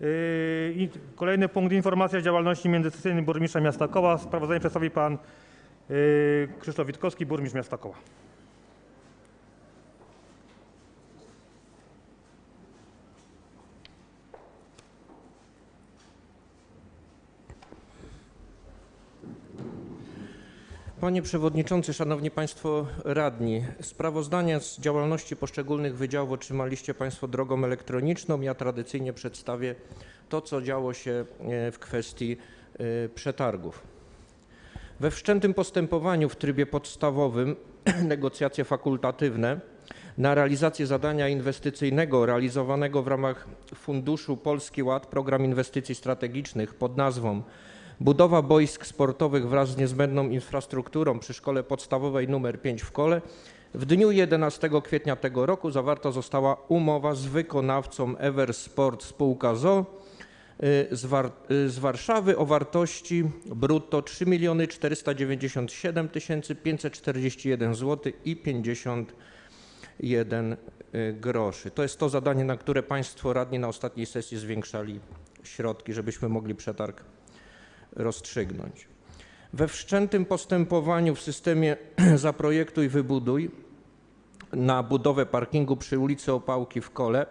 Yy, I kolejny punkt informacja o działalności międzysesyjnej burmistrza miasta Koła. Sprawozdanie przedstawi pan yy, Krzysztof Witkowski, burmistrz miasta Koła. Panie Przewodniczący, Szanowni Państwo Radni, sprawozdania z działalności poszczególnych wydziałów otrzymaliście Państwo drogą elektroniczną. Ja tradycyjnie przedstawię to, co działo się e, w kwestii e, przetargów. We wszczętym postępowaniu w trybie podstawowym negocjacje fakultatywne na realizację zadania inwestycyjnego realizowanego w ramach Funduszu Polski Ład Program Inwestycji Strategicznych pod nazwą Budowa boisk sportowych wraz z niezbędną infrastrukturą przy Szkole Podstawowej nr 5 w Kole w dniu 11 kwietnia tego roku zawarta została umowa z wykonawcą Eversport spółka ZO y, z, War- y, z Warszawy o wartości brutto 3 497 541 zł i 51 y, groszy. To jest to zadanie, na które Państwo radni na ostatniej sesji zwiększali środki, żebyśmy mogli przetarg rozstrzygnąć. We wszczętym postępowaniu w systemie Zaprojektuj Wybuduj na budowę parkingu przy ulicy Opałki w Kole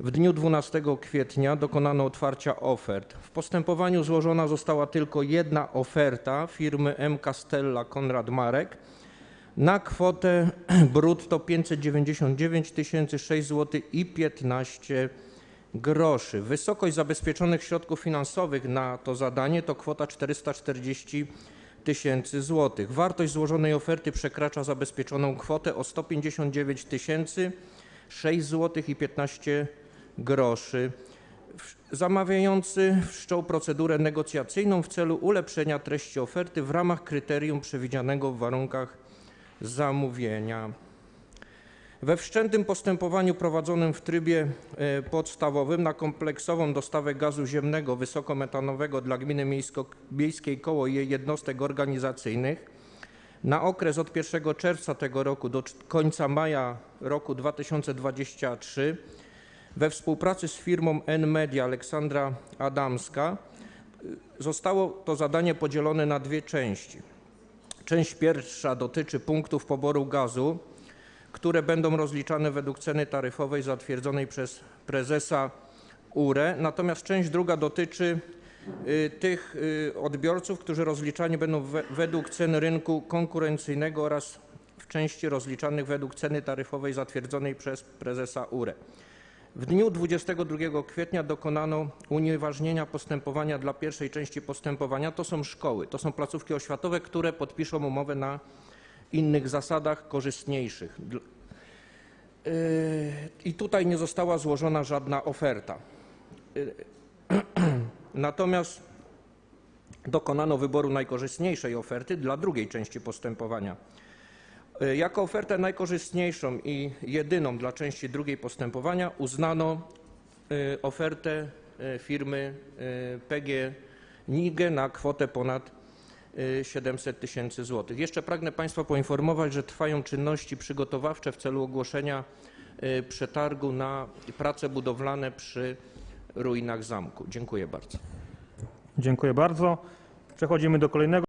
w dniu 12 kwietnia dokonano otwarcia ofert. W postępowaniu złożona została tylko jedna oferta firmy M. Castella Konrad Marek na kwotę brutto 599 006 zł i 15 groszy. Wysokość zabezpieczonych środków finansowych na to zadanie to kwota 440 tysięcy złotych. Wartość złożonej oferty przekracza zabezpieczoną kwotę o 159 tysięcy 6 zł i 15 groszy. Zamawiający wszczął procedurę negocjacyjną w celu ulepszenia treści oferty w ramach kryterium przewidzianego w warunkach zamówienia. We wszczętym postępowaniu prowadzonym w trybie e, podstawowym na kompleksową dostawę gazu ziemnego wysokometanowego dla gminy miejskiej koło i jej jednostek organizacyjnych na okres od 1 czerwca tego roku do końca maja roku 2023 we współpracy z firmą N-Media Aleksandra Adamska y, zostało to zadanie podzielone na dwie części. Część pierwsza dotyczy punktów poboru gazu, które będą rozliczane według ceny taryfowej zatwierdzonej przez prezesa URE. Natomiast część druga dotyczy y, tych y, odbiorców, którzy rozliczani będą we, według cen rynku konkurencyjnego oraz w części rozliczanych według ceny taryfowej zatwierdzonej przez prezesa URE. W dniu 22 kwietnia dokonano unieważnienia postępowania dla pierwszej części postępowania. To są szkoły, to są placówki oświatowe, które podpiszą umowę na innych zasadach korzystniejszych. Yy, I tutaj nie została złożona żadna oferta. Yy, Natomiast dokonano wyboru najkorzystniejszej oferty dla drugiej części postępowania. Yy, Jako ofertę najkorzystniejszą i jedyną dla części drugiej postępowania uznano ofertę firmy PG NIGE na kwotę ponad y, 700 tysięcy złotych. Jeszcze pragnę Państwa poinformować, że trwają czynności przygotowawcze w celu ogłoszenia y, przetargu na prace budowlane przy ruinach zamku. Dziękuję bardzo. Dziękuję bardzo. Przechodzimy do kolejnego